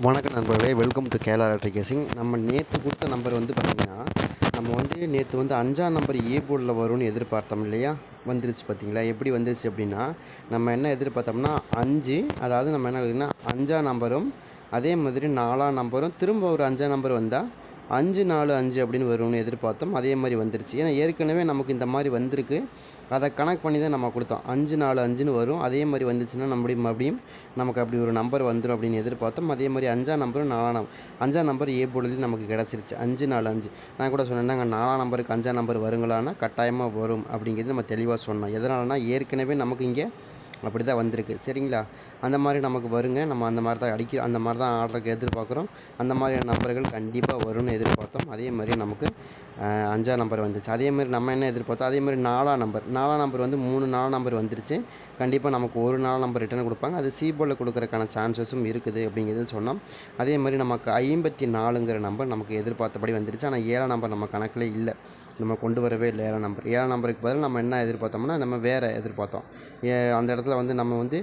வணக்கம் நண்பர்களே welcome to Kerala electric casing நம்ம நேற்று கொடுத்த நம்பர் வந்து பார்த்திங்கன்னா நம்ம வந்து நேற்று வந்து அஞ்சாம் நம்பர் ஏ போர்டில் வரும்னு எதிர்பார்த்தோம் இல்லையா? வந்துருச்சு பார்த்தீங்களா எப்படி வந்துருச்சு அப்படின்னா நம்ம என்ன எதிர்பார்த்தோம்னா அஞ்சு அதாவது நம்ம என்ன இருக்குன்னா அஞ்சாம் நம்பரும் அதே மாதிரி நாலாம் நம்பரும் திரும்ப ஒரு அஞ்சாம் நம்பர் வந்தால் அஞ்சு நாலு அஞ்சு அப்படின்னு வரும்னு எதிர்பார்த்தோம். அதே மாதிரி வந்துருச்சு. ஏன்னா ஏற்கனவே நமக்கு இந்த மாதிரி வந்திருக்கு. அதை கனெக்ட் பண்ணி தான் நம்ம கொடுத்தோம். அஞ்சு நாலு அஞ்சுன்னு வரும். அதே மாதிரி வந்துச்சுன்னா நம்மளுடைய மறுபடியும் நமக்கு அப்படி ஒரு நம்பர் வந்துடும் அப்படின்னு எதிர்பார்த்தோம். அதே மாதிரி அஞ்சாம் நம்பரும் நாலாம் அஞ்சாம் நம்பர் ஏ பொழுது நமக்கு கிடச்சிருச்சு. அஞ்சு நாலு அஞ்சு. நான் கூட சொன்னேன் நாங்கள் நாலாம் நம்பருக்கு அஞ்சாம் நம்பர் வருங்களான்னா கட்டாயமாக வரும். அப்படிங்கிறது நம்ம தெளிவாக சொன்னோம். எதனாலனா ஏற்கனவே நமக்கு இங்கே அப்படி தான் வந்திருக்கு. சரிங்களா? அந்த மாதிரி நமக்கு வருங்க. நம்ம அந்த மாதிரி தான் அடிக்க அந்த மாதிரி தான் ஆர்டருக்கு எதிர்பார்க்குறோம். அந்த மாதிரியான நம்பர்கள் கண்டிப்பாக வரும்னு எதிர்பார்த்தோம். அதே மாதிரி நமக்கு அஞ்சா நம்பர் வந்துச்சு. அதே மாதிரி நம்ம என்ன எதிர்பார்த்தோம்? அதே மாதிரி நாலாம் நம்பர் நாலாம் நம்பர் வந்து மூணு நாலாம் நம்பர் வந்துருச்சு. கண்டிப்பாக நமக்கு ஒரு நாலாம் நம்பர் ரிட்டர்ன் கொடுப்பாங்க. அது சி போர்டில் கொடுக்குறக்கான சான்சஸும் இருக்குது அப்படிங்கிறது சொன்னோம். அதே மாதிரி நமக்கு ஐம்பத்தி நாலுங்கிற நம்பர் நமக்கு எதிர்பார்த்தபடி வந்துருச்சு. ஆனால் ஏழாம் நம்பர் நம்ம கணக்கில் இல்லை. நம்ம கொண்டு வரவே இல்லை ஏழாம் நம்பர் ஏழாம் நம்பருக்கு பதில் நம்ம என்ன எதிர்பார்த்தோம்னா நம்ம வேறு எதிர்பார்த்தோம். ஏ அந்த இடத்துல வந்து நம்ம வந்து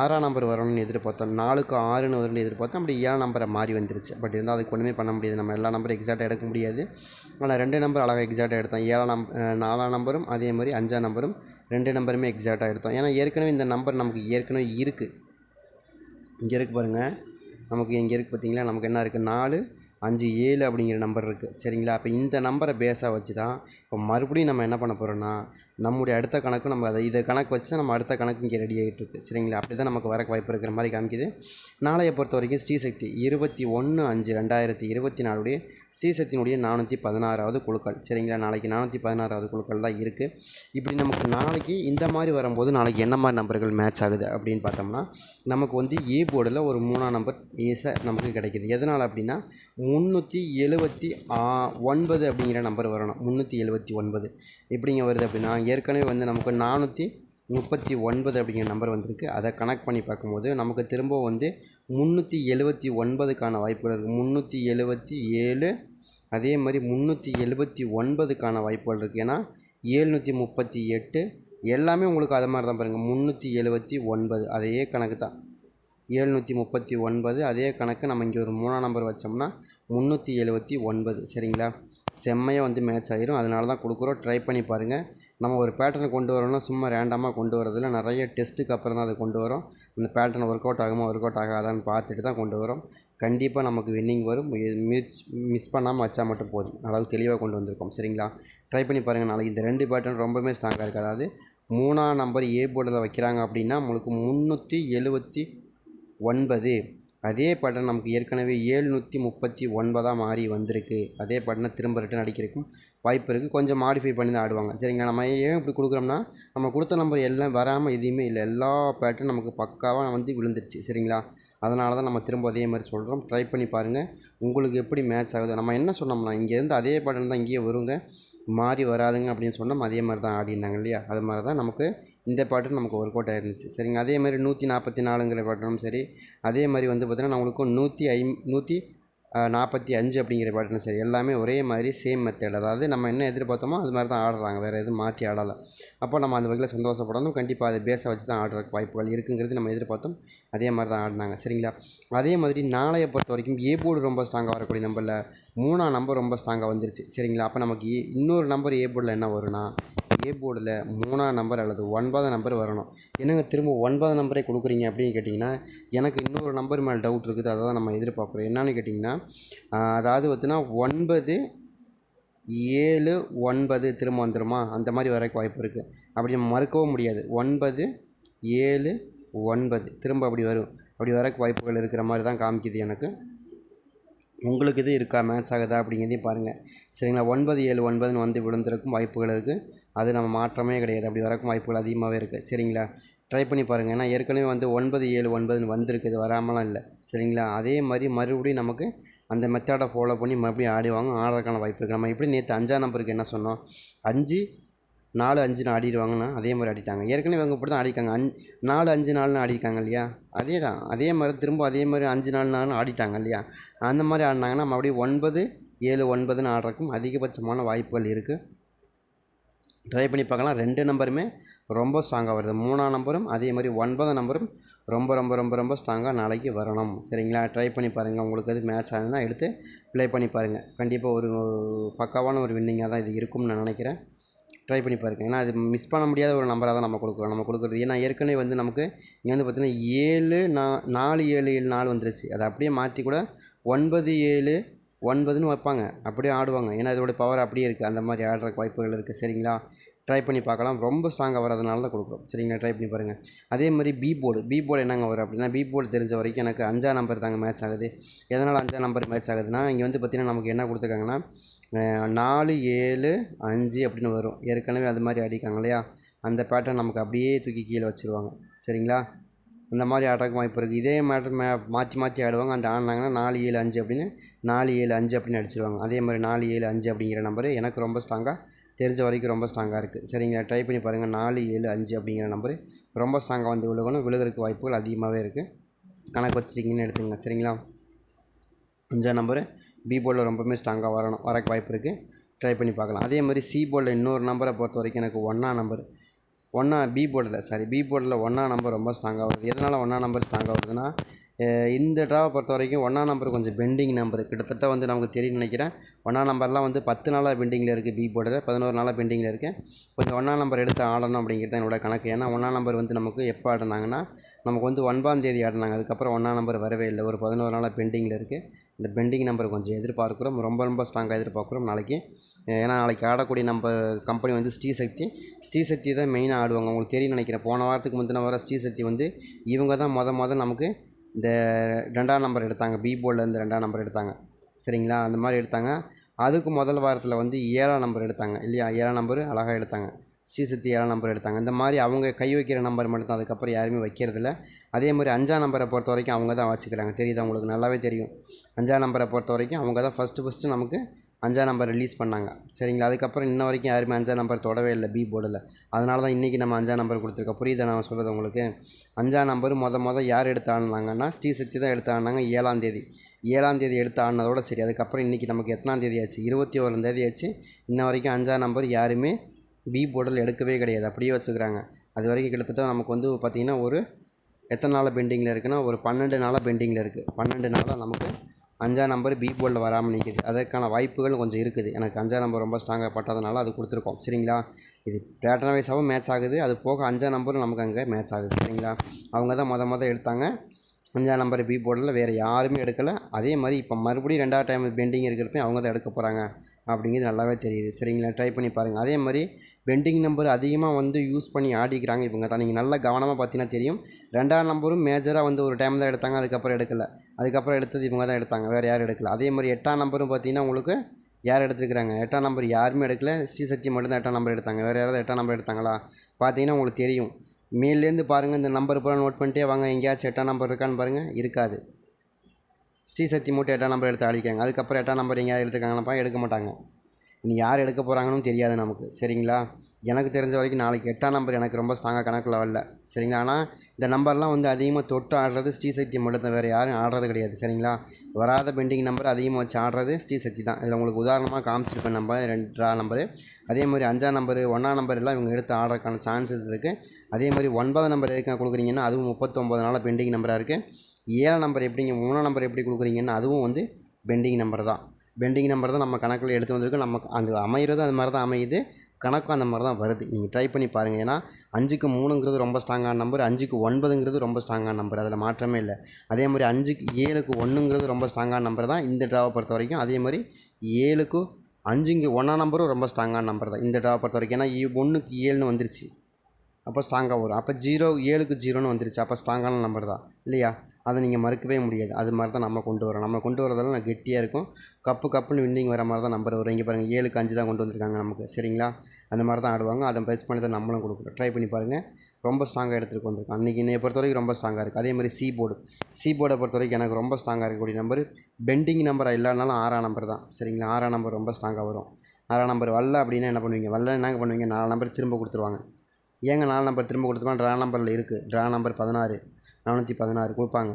ஆறாம் நம்பர் வரணும்னு எதிர்பார்த்தோம். நாலுக்கு ஆறுன்னு வரும்னு எதிர்பார்த்தோம். அப்படி ஏழாம் நம்பரை மாறி வந்துருச்சு. பட் இருந்தால் அதுக்கு ஒன்றுமே பண்ண முடியாது. நம்ம எல்லா நம்பரும் எக்ஸாக்டாக எடுக்க முடியாது. ஆனால் ரெண்டு நம்பர் அழகாக எக்ஸாக்டாக எடுத்தோம். ஏழாம் நம் நாலாம் நம்பரும் அதே மாதிரி அஞ்சாம் நம்பரும் ரெண்டு நம்பருமே எக்ஸாக்டாக எடுத்தோம். ஏன்னா ஏற்கனவே இந்த நம்பர் நமக்கு ஏற்கனவே இருக்குது இங்கே இருக்குது பாருங்கள் நமக்கு இங்கே இருக்குது பார்த்தீங்களா நமக்கு என்ன இருக்குது நாலு அஞ்சு ஏழு அப்படிங்கிற நம்பர் இருக்குது சரிங்களா? அப்போ இந்த நம்பரை பேஸாக வச்சு தான் இப்போ மறுபடியும் நம்ம என்ன பண்ண போகிறோன்னா நம்முடைய அடுத்த கணக்கு நம்ம அதை இதை கணக்கு வச்சு தான் நம்ம அடுத்த கணக்கு இங்கே ரெடி ஆகிட்டு இருக்குது சரிங்களா? அப்படி தான் நமக்கு வர வாய்ப்பு இருக்கிற மாதிரி காமிக்குது. நாளைய பொறுத்த வரைக்கும் ஸ்ரீசக்தி இருபத்தி ஒன்று அஞ்சு ரெண்டாயிரத்தி இருபத்தி நாலுடைய ஸ்ரீசக்தியினுடைய நானூற்றி பதினாறாவது குழுக்கள். சரிங்களா? நாளைக்கு நானூற்றி பதினாறாவது குழுக்கள் தான் இருக்குது இப்படி நமக்கு நாளைக்கு இந்த மாதிரி வரும்போது நாளைக்கு என்ன மாதிரி நம்பர்கள் மேட்ச் ஆகுது அப்படின்னு பார்த்தோம்னா நமக்கு வந்து ஏ போர்டில் ஒரு மூணாம் நம்பர் ஏசை நமக்கு கிடைக்கிது. எதனால் அப்படின்னா முந்நூற்றி எழுபத்தி ஒன்பது அப்படிங்கிற நம்பர் வரணும். முந்நூற்றி எழுபத்தி ஒன்பது. எப்படிங்க வருது அப்படின்னா ஏற்கனவே வந்து நமக்கு நானூற்றி முப்பத்தி ஒன்பது அப்படிங்கிற நம்பர் வந்திருக்கு. அதை கனெக்ட் பண்ணி பார்க்கும்போது நமக்கு திரும்ப வந்து முந்நூற்றி எழுபத்தி ஒன்பதுக்கான வாய்ப்புகள் இருக்குது முந்நூற்றி எழுபத்தி ஏழு அதே மாதிரி முந்நூற்றி எழுபத்தி ஒன்பதுக்கான வாய்ப்புகள் இருக்குது ஏன்னா ஏழ்நூற்றி முப்பத்தி எட்டு எல்லாமே உங்களுக்கு அது மாதிரி தான் பாருங்கள் முந்நூற்றி எழுபத்தி ஒன்பது அதே கணக்கு தான். ஏழ்நூற்றி முப்பத்தி ஒன்பது அதே கணக்கு நம்ம இங்கே ஒரு மூணாம் நம்பர் வச்சோம்னா முந்நூற்றி எழுபத்தி ஒன்பது. சரிங்களா? செம்மையாக வந்து மேட்ச் ஆகிரும் அதனால தான் கொடுக்குறோம். ட்ரை பண்ணி பாருங்கள் நம்ம ஒரு பேட்டர்னை கொண்டு வரோம்னா சும்மா ரேண்டமாக கொண்டு வரதில்ல நிறைய டெஸ்ட்டுக்கு அப்புறம் தான் அதை கொண்டு வரோம். அந்த பேட்டர்ன் ஒர்க் அவுட் ஆகுமா ஒர்க் அவுட் ஆகாதான்னு பார்த்துட்டு தான் கொண்டு வரோம். கண்டிப்பாக நமக்கு வின்னிங் வரும். மிஸ் மிஸ் பண்ணாமல் வச்சா மட்டும் போதும். அளவுக்கு தெளிவாக கொண்டு வந்திருக்கோம். சரிங்களா? ட்ரை பண்ணி பாருங்கள் நாளைக்கு இந்த ரெண்டு பேட்டர்ன் ரொம்பவே ஸ்ட்ராங்காக இருக்குது அதாவது மூணாம் நம்பர் ஏ போர்டில் வைக்கிறாங்க அப்படின்னா உங்களுக்கு முந்நூற்றி எழுபத்தி ஒன்பது. அதே படம் நமக்கு ஏற்கனவே ஏழ்நூற்றி முப்பத்தி ஒன்பதாக மாறி வந்திருக்கு. அதே பட்டனை திரும்ப ரிட்டன் அடிக்கிறதுக்கும் வாய்ப்பு இருக்குது கொஞ்சம் மாடிஃபை பண்ணி தான் ஆடுவாங்க. சரிங்களா? நம்ம ஏன் இப்படி கொடுக்குறோம்னா நம்ம கொடுத்த நம்பர் எல்லாம் வராமல் எதுவுமே இல்லை. எல்லா பேட்டர்ன் நமக்கு பக்காவாக வந்து விழுந்துருச்சு. சரிங்களா? அதனால தான் நம்ம திரும்ப அதே மாதிரி சொல்கிறோம் ட்ரை பண்ணி பாருங்கள் உங்களுக்கு எப்படி மேட்ச் ஆகுது? நம்ம என்ன சொன்னோம்னா இங்கேருந்து அதே பட்டன் தான் இங்கேயே வருங்க. மாறி வராதுங்க அப்படின்னு சொன்னோம். அதே மாதிரி தான் ஆடியிருந்தாங்க இல்லையா? அது மாதிரி தான் நமக்கு இந்த பாட்டு நமக்கு ஒர்க் அவுட் ஆயிருந்துச்சு சரிங்க. அதே மாதிரி நூற்றி நாற்பத்தி நாலுங்கிற பாட்டனும் சரி அதே மாதிரி வந்து பார்த்திங்கன்னா நம்மளுக்கும் நூற்றி ஐ நூற்றி நாற்பத்தி அஞ்சு அப்படிங்கிற பாட்டனும் சரி எல்லாமே ஒரே மாதிரி சேம் மெத்தேட் அதாவது நம்ம என்ன எதிர்பார்த்தோமோ அது மாதிரி தான் ஆடுறாங்க. வேறு எதுவும் மாற்றி ஆடலை. அப்போ நம்ம அந்த வகையில் சந்தோஷப்படணும். கண்டிப்பாக அதை பேஸை வச்சு தான் ஆடுறதுக்கு வாய்ப்புகள் இருக்குங்கிறது நம்ம எதிர்பார்த்தோம். அதே மாதிரி தான் ஆடினாங்க. சரிங்களா? அதே மாதிரி நாளைய பொறுத்த வரைக்கும் ஏ போர்டு ரொம்ப ஸ்ட்ராங்காக வரக்கூடிய நம்பரில் மூணாம் நம்பர் ரொம்ப ஸ்ட்ராங்காக வந்துருச்சு. சரிங்களா? அப்போ நமக்கு இன்னொரு நம்பர் ஏ போர்டில் என்ன வரும்னா ஏ போர்டில் மூணாம் நம்பர் அல்லது ஒன்பதாம் நம்பர் வரணும். என்னங்க திரும்ப ஒன்பதாம் நம்பரே கொடுக்குறீங்க அப்படின்னு கேட்டிங்கன்னா எனக்கு இன்னொரு நம்பர் மேலே டவுட் இருக்குது அதை தான் நம்ம எதிர்பார்க்குறோம். என்னன்னு கேட்டிங்கன்னா அதாவது பார்த்தினா ஒன்பது ஏழு ஒன்பது திரும்ப வந்துடுமா அந்த மாதிரி வரக்கு வாய்ப்பு இருக்குது அப்படி நம்ம மறுக்கவும் முடியாது. ஒன்பது ஏழு ஒன்பது. திரும்ப அப்படி வரும். அப்படி வரக்கு வாய்ப்புகள் இருக்கிற மாதிரி தான் காமிக்குது எனக்கு. உங்களுக்கு இது இருக்கா? மேட்ச் ஆகுதா? அப்படிங்கிறதையும் பாருங்கள் சரிங்களா? ஒன்பது ஏழு ஒன்பதுன்னு வந்து விழுந்திருக்கும் வாய்ப்புகள் இருக்குது அது நம்ம மாற்றமே கிடையாது. அப்படி வரக்கும் வாய்ப்புகள் அதிகமாகவே இருக்குது சரிங்களா? ட்ரை பண்ணி பாருங்கள் ஏன்னா ஏற்கனவே வந்து ஒன்பது ஏழு ஒன்பதுன்னு வந்திருக்கு. இது வராமலாம் இல்லை. சரிங்களா? அதே மாதிரி மறுபடியும் நமக்கு அந்த மெத்தடை ஃபாலோ பண்ணி மறுபடியும் ஆடிவாங்க ஆடுறதுக்கான வாய்ப்பு இருக்குது நம்ம எப்படி நேற்று அஞ்சாம் நம்பருக்கு என்ன சொன்னோம்? அஞ்சு நாலு அஞ்சுன்னு ஆடிடுவாங்கன்னா அதே மாதிரி ஆடிட்டாங்க. ஏற்கனவே இவங்க இப்படி தான் ஆடிக்காங்க அஞ்சு நாலு அஞ்சு நாலுன்னு ஆடிட்டாங்க இல்லையா? அதே தான் அதே மாதிரி திரும்ப அதே மாதிரி அஞ்சு நாலு நாள்னு ஆடிட்டாங்க இல்லையா? அந்த மாதிரி ஆடினாங்கன்னா மறுபடியும் ஒன்பது ஏழு ஒன்பதுன்னு ஆடுறதுக்கும் அதிகபட்சமான வாய்ப்புகள் இருக்குது ட்ரை பண்ணி பார்க்கலாம். ரெண்டு நம்பருமே ரொம்ப ஸ்ட்ராங்காக வருது. மூணாம் நம்பரும் அதே மாதிரி ஒன்பதாம் நம்பரும் ரொம்ப ரொம்ப ரொம்ப ரொம்ப ஸ்ட்ராங்காக நாளைக்கு வரணும். சரிங்களா? ட்ரை பண்ணி பாருங்கள் உங்களுக்கு அது மேட்ச் ஆகுதுன்னா எடுத்து ப்ளே பண்ணி பாருங்கள் கண்டிப்பாக ஒரு பக்காவான ஒரு வின்னிங்காக தான் இது இருக்கும்னு நான் நினைக்கிறேன். ட்ரை பண்ணி பாருங்கள் ஏன்னா அது மிஸ் பண்ண முடியாத ஒரு நம்பராக தான் நம்ம கொடுக்குறோம். நம்ம கொடுக்குறது ஏன்னா ஏற்கனவே வந்து நமக்கு இங்கே வந்து பார்த்திங்கன்னா ஏழு நா நாலு ஏழு ஏழு நாலு வந்துருச்சு. அதை அப்படியே மாற்றி கூட ஒன்பது ஏழு ஒன்பதுன்னு வைப்பாங்க. அப்படியே ஆடுவாங்க. ஏன்னா இதோட பவர் அப்படியே இருக்குது அந்த மாதிரி ஆடுறக்கு வாய்ப்புகள் இருக்குது சரிங்களா? ட்ரை பண்ணி பார்க்கலாம். ரொம்ப ஸ்ட்ராங்காக வரதுனால தான் கொடுக்குறோம். சரிங்களா? ட்ரை பண்ணி பாருங்கள் அதே மாதிரி பி போர்டு பி போர்டு என்னங்க வரும் அப்படின்னா பி போர்டு தெரிஞ்ச வரைக்கும் எனக்கு அஞ்சாம் நம்பர் தாங்க மேட்ச் ஆகுது. எதனால் அஞ்சாம் நம்பர் மேட்ச் ஆகுதுன்னா இங்கே வந்து பார்த்திங்கன்னா நமக்கு என்ன கொடுத்துருக்காங்கன்னா நாலு ஏழு அஞ்சு அப்படின்னு வரும். ஏற்கனவே அது மாதிரி அடிக்காங்க இல்லையா? அந்த பேட்டர்ன் நமக்கு அப்படியே தூக்கி கீழே வச்சுருவாங்க. சரிங்களா? இந்த மாதிரி ஆடுறதுக்கு வாய்ப்பு இருக்குது இதே மேட்ரு மே மாற்றி மாற்றி ஆடுவாங்க. அந்த ஆடினாங்கன்னா நாலு ஏழு அஞ்சு அப்படின்னு நாலு ஏழு அஞ்சு அப்படின்னு அடிச்சிருவாங்க. அதே மாதிரி நாலு ஏழு அஞ்சு அப்படிங்கிற நம்பரு எனக்கு ரொம்ப ஸ்ட்ராங்காக தெரிஞ்ச வரைக்கும் ரொம்ப ஸ்ட்ராங்காக இருக்குது சரிங்களா? ட்ரை பண்ணி பாருங்கள் நாலு ஏழு அஞ்சு அப்படிங்கிற நம்பரு ரொம்ப ஸ்ட்ராங்காக வந்து விழுகணும். விழுகிறதுக்கு வாய்ப்புகள் அதிகமாகவே இருக்குது கணக்கு வச்சுருக்கீங்கன்னு எடுத்துங்க சரிங்களா? அஞ்சாம் நம்பரு பி போர்டில் ரொம்பவுமே ஸ்ட்ராங்காக வரணும். வரக்கு வாய்ப்பு இருக்குது ட்ரை பண்ணி பார்க்கலாம். அதே மாதிரி சி போர்டில் இன்னொரு நம்பரை பொறுத்த வரைக்கும் எனக்கு ஒன்றா நம்பர் ஒன்றா பி போர்டில் சாரி பி போர்டில் ஒன்றா நம்பர் ரொம்ப ஸ்ட்ராங்காக வருது எதனால் ஒன்றா நம்பர் ஸ்ட்ராங்காக வருதுன்னா இந்த ட்ராவை பொறுத்த வரைக்கும் ஒன்றா நம்பர் கொஞ்சம் பெண்டிங் நம்பர் கிட்டத்தட்ட வந்து நமக்கு தெரியும் நினைக்கிறேன். ஒன்றா நம்பர்லாம் வந்து பத்து நாளாக பெண்டிங்கில் இருக்குது பி போர்டில் பதினோரு நாளாக பெண்டிங்கில் இருக்குது கொஞ்சம் ஒன்றா நம்பர் எடுத்து ஆடணும் அப்படிங்கிறது தான் என்னோட கணக்கு. ஏன்னா ஒன்றா நம்பர் வந்து நமக்கு எப்போ ஆடினாங்கன்னா நமக்கு வந்து ஒன்பதாம் தேதி ஆடினாங்க. அதுக்கப்புறம் ஒன்றாம் நம்பர் வரவே இல்லை. ஒரு பதினோரு நாளாக பெண்டிங்கில் இருக்குது இந்த பெண்டிங் நம்பர் கொஞ்சம் எதிர்பார்க்குறோம். ரொம்ப ரொம்ப ஸ்ட்ராங்காக எதிர்பார்க்குறோம் நாளைக்கு. ஏன்னா நாளைக்கு ஆடக்கூடிய நம்ம கம்பெனி வந்து ஸ்ரீசக்தி ஸ்ரீசக்தி தான் மெயினாக ஆடுவாங்க. உங்களுக்கு தெரியும் நினைக்கிறேன். போன வாரத்துக்கு முந்தின வாரம் ஸ்ரீசக்தி வந்து இவங்க தான் மொதல் மொதல் நமக்கு இந்த ரெண்டாம் நம்பர் எடுத்தாங்க. பி போர்டில் இருந்து ரெண்டாம் நம்பர் எடுத்தாங்க. சரிங்களா? அந்த மாதிரி எடுத்தாங்க. அதுக்கு முதல் வாரத்தில் வந்து ஏழாம் நம்பர் எடுத்தாங்க. இல்லையா? ஏழாம் நம்பர் அழகாக எடுத்தாங்க. ஸ்ரீசக்தி ஏழாம் நம்பர் எடுத்தாங்க. இந்த மாதிரி அவங்க கை வைக்கிற நம்பர் மட்டும் அதுக்கப்புறம் யாருமே வைக்கிறதில்ல. அதே மாதிரி அஞ்சாம் நம்பரை பொறுத்த வரைக்கும் அவங்க தான் வச்சுக்கிறாங்க தெரியுது? அவங்களுக்கு நல்லாவே தெரியும். அஞ்சாம் நம்பரை பொறுத்த வரைக்கும் அவங்க தான் ஃபஸ்ட்டு ஃபஸ்ட்டு நமக்கு அஞ்சாம் நம்பர் ரிலீஸ் பண்ணாங்க. சரிங்களா? அதுக்கப்புறம் இன்ன வரைக்கும் யாருமே அஞ்சாம் நம்பர் தொடவே இல்லை பி போர்டில் அதனால தான் இன்றைக்கி நம்ம அஞ்சாம் நம்பர் கொடுத்துருக்கோம். புரியுதா? நான் சொல்கிறது உங்களுக்கு? அஞ்சாம் நம்பர் மொத மொதல் யார் எடுத்து ஆடினாங்கன்னா ஸ்ரீசக்தி தான் எடுத்து ஆடினாங்க ஏழாம் தேதி. ஏழாம் தேதி எடுத்து ஆடினதோட சரி அதுக்கப்புறம் இன்றைக்கி நமக்கு எத்தனாம் தேதி ஆச்சு? இருபத்தி ஓராம் தேதி ஆச்சு. இன்ன வரைக்கும் அஞ்சாம் நம்பர் யாருமே பி போர்டில் எடுக்கவே கிடையாது. அப்படியே வச்சுக்கிறாங்க அது வரைக்கும் கிட்டத்தட்ட நமக்கு வந்து பார்த்திங்கன்னா ஒரு எத்தனை நாளாக பெண்டிங்கில் இருக்குன்னா ஒரு பன்னெண்டு நாளாக பெண்டிங்கில் இருக்குது பன்னெண்டு நாளாக நமக்கு அஞ்சாம் நம்பர் பி போர்டில் வராமல் நிற்கிது அதற்கான வாய்ப்புகள் கொஞ்சம் இருக்குது. எனக்கு அஞ்சாம் நம்பர் ரொம்ப ஸ்ட்ராங்காக பட்டதுனால அது கொடுத்துருக்கோம். சரிங்களா? இது பேட்டர்ன் வைஸாகவும் மேட்ச் ஆகுது. அது போக அஞ்சாம் நம்பரும் நமக்கு அங்கே மேட்ச் ஆகுது. சரிங்களா? அவங்க தான் மொதல் மொதல் எடுத்தாங்க. அஞ்சாம் நம்பர் பி போர்டில் வேறு யாருமே எடுக்கலை. அதே மாதிரி இப்போ மறுபடியும் ரெண்டாவது டைம் பெண்டிங் இருக்கிறப்ப அவங்க தான் எடுக்க போகிறாங்க அப்படிங்கிறது நல்லாவே தெரியுது. சரிங்களா? ட்ரை பண்ணி பாருங்கள் அதே மாதிரி பெண்டிங் நம்பர் அதிகமாக வந்து யூஸ் பண்ணி ஆடிக்கிறாங்க இவங்க தான். நீங்கள் நல்லா கவனமாக பார்த்தீங்கன்னா தெரியும். ரெண்டாம் நம்பரும் மேஜராக வந்து ஒரு டைம் தான் எடுத்தாங்க. அதுக்கப்புறம் எடுக்கலை. அதுக்கப்புறம் எடுத்தது இவங்க தான் எடுத்தாங்க. வேறு யாரும் எடுக்கல. அதே மாதிரி எட்டாம் நம்பரும் பார்த்தீங்கன்னா உங்களுக்கு யார் எடுத்துருக்குறாங்க? எட்டாம் நம்பர் யாருமே எடுக்கல. ஸ்ரீசக்தி மட்டும்தான் எட்டாம் நம்பர் எடுத்தாங்க. வேறு யாராவது எட்டாம் நம்பர் எடுத்தாங்களா? பார்த்தீங்கன்னா உங்களுக்கு தெரியும். மேல்லேருந்து பாருங்கள் இந்த நம்பர் பூரா நோட் பண்ணிட்டே வாங்க. எங்கேயாச்சும் எட்டாம் நம்பர் இருக்கான்னு பாருங்கள் இருக்காது. ஸ்ரீசக்தி மூட்டை எட்டாம் நம்பர் எடுத்து ஆடிக்காங்க அதுக்கப்புறம் எட்டாம் நம்பர் எங்கேயாவது எடுத்துக்காங்கப்பா எடுக்க மாட்டாங்க. இனி யார் எடுக்க போகிறாங்கன்னு தெரியாது நமக்கு. சரிங்களா? எனக்கு தெரிஞ்ச வரைக்கும் நாளைக்கு எட்டாம் நம்பர் எனக்கு ரொம்ப ஸ்ட்ராங்காக கணக்கில் வரல சரிங்களா? ஆனால் இந்த நம்பர்லாம் வந்து அதிகமாக தொட்டு ஆடுறது ஸ்ரீசக்தி மட்டும் தான். வேறு யாரும் ஆடுறது கிடையாது. சரிங்களா? வராத பெண்டிங் நம்பர் அதிகமாக வச்சு ஆடுறது ஸ்ரீசக்தி தான். இதில் உங்களுக்கு உதாரணமாக காமிச்சிருப்பேன் நம்பர் ரெண்டா நம்பரு அதே மாதிரி அஞ்சாம் நம்பர் ஒன்றாம் நம்பர் எல்லாம் இவங்க எடுத்து ஆடுறதுக்கான சான்சஸ் இருக்குது அதே மாதிரி ஒன்பதாம் நம்பர் எதுக்காக கொடுக்குறீங்கன்னா அதுவும் முப்பத்தொம்பது நாளாக பெண்டிங் நம்பராக இருக்குது ஏழாம் நம்பர் எப்படிங்க மூணாம் நம்பர் எப்படி கொடுக்குறீங்கன்னு அதுவும் வந்து பெண்டிங் நம்பர் தான். பெண்டிங் நம்பர் தான் நம்ம கணக்கில் எடுத்து வந்திருக்கோம். நம்ம அந்த அமைகிறது அது மாதிரி தான் அமையுது. கணக்கும் அந்த மாதிரி தான் வருது. நீங்கள் ட்ரை பண்ணி பாருங்கள் ஏன்னா அஞ்சுக்கு மூணுங்கிறது ரொம்ப ஸ்ட்ராங்கான நம்பர் அஞ்சுக்கு ஒன்பதுங்கிறது ரொம்ப ஸ்ட்ராங்கான நம்பர் அதில் மாற்றமே இல்லை. அதே மாதிரி அஞ்சுக்கு ஏழுக்கு ஒன்றுங்கிறது ரொம்ப ஸ்ட்ராங்கான நம்பர் தான் இந்த ட்ராவை பொறுத்த வரைக்கும். அதே மாதிரி ஏழுக்கு அஞ்சுங்க ஒன்றாம் நம்பரும் ரொம்ப ஸ்ட்ராங்கான நம்பர் தான் இந்த ட்ராவை பொறுத்த வரைக்கும். ஏன்னா ஒன்றுக்கு ஏழுன்னு வந்துருச்சு. அப்போ ஸ்ட்ராங்காக வரும். அப்போ ஜீரோ ஏழுக்கு ஜீரோன்னு வந்துருச்சு. அப்போ ஸ்ட்ராங்கான நம்பர் தான். இல்லையா? அதை நீங்கள் மறுக்கவே முடியாது. அது மாதிரி தான் நம்ம கொண்டு வரோம் நம்ம கொண்டு வரதெல்லாம் நான் கெட்டியாக இருக்கும். கப்பு கப்புன்னு வின்னிங் வர மாதிரி தான் நம்பர் வரும். இங்கே பாருங்கள் ஏழுக்கு அஞ்சு தான் கொண்டு வந்திருக்காங்க நமக்கு. சரிங்களா? அந்த மாதிரி தான் ஆடுவாங்க. அதை பேஸ் பண்ணி தான் நம்மளும் கொடுக்குறோம் ட்ரை பண்ணி பாருங்கள் ரொம்ப ஸ்ட்ராங்காக எடுத்துகிட்டு வந்திருக்கோம் அன்றைக்கி என்னை பொறுத்த வரைக்கும் ரொம்ப ஸ்ட்ராங்காக இருக்குது அதே மாதிரி சி போர்டு சி போர்டை பொறுத்த வரைக்கும் எனக்கு ரொம்ப ஸ்ட்ராங்காக இருக்கக்கூடிய நம்பர் பெண்டிங் நம்பராக இல்லைனாலும் ஆறாம் நம்பர் தான். சரிங்களா? ஆறாம் நம்பர் ரொம்ப ஸ்ட்ராங்காக வரும். ஆறாம் நம்பர் வரல அப்படின்னா என்ன பண்ணுவீங்க? வரல என்ன பண்ணுவீங்க? நாலு நம்பர் திரும்ப கொடுத்துருவாங்க. ஏங்க நாலு நம்பர் திரும்ப கொடுத்துருவாங்க? ட்ரா நம்பரில் இருக்குது ட்ரா நம்பர் பதினாறு. நானூற்றி பதினாறு கொடுப்பாங்க.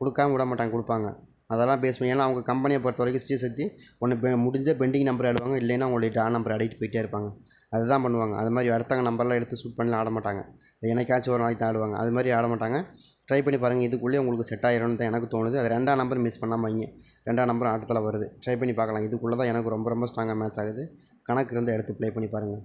கொடுக்காம விட மாட்டாங்க கொடுப்பாங்க. அதெல்லாம் பேசுவேன் ஏன்னா அவங்க கம்பெனியை பொறுத்த வரைக்கும் ஸ்ரீசக்தி ஒன்று பெ முடிஞ்ச பெண்டிங் நம்பர் ஆடுவாங்க இல்லைன்னா உங்களுடைய டான் நம்பர் ஆடிட்டு போயிட்டே இருப்பாங்க. அதுதான் பண்ணுவாங்க. அது மாதிரி அடுத்தவங்க நம்பர்லாம் எடுத்து சூட் பண்ணி ஆட மாட்டாங்க. இது என்னைக்காச்சும் ஒரு நாளைக்கு தான் ஆடுவாங்க. அது மாதிரி ஆட மாட்டாங்க. ட்ரை பண்ணி பாருங்கள் இதுக்குள்ளேயே உங்களுக்கு செட் ஆயிரும்னு தான் எனக்கு தோணுது. அது ரெண்டாம் நம்பர் மிஸ் பண்ணாமல் வைங்க. ரெண்டாம் நம்பர் ஆட்டத்தில் வருது. ட்ரை பண்ணி பார்க்கலாம். இதுக்குள்ளே தான் எனக்கு ரொம்ப ரொம்ப ஸ்ட்ராங்காக மேட்ச் ஆகுது. கணக்கு இருந்தால் எடுத்து ப்ளே பண்ணி பாருங்கள்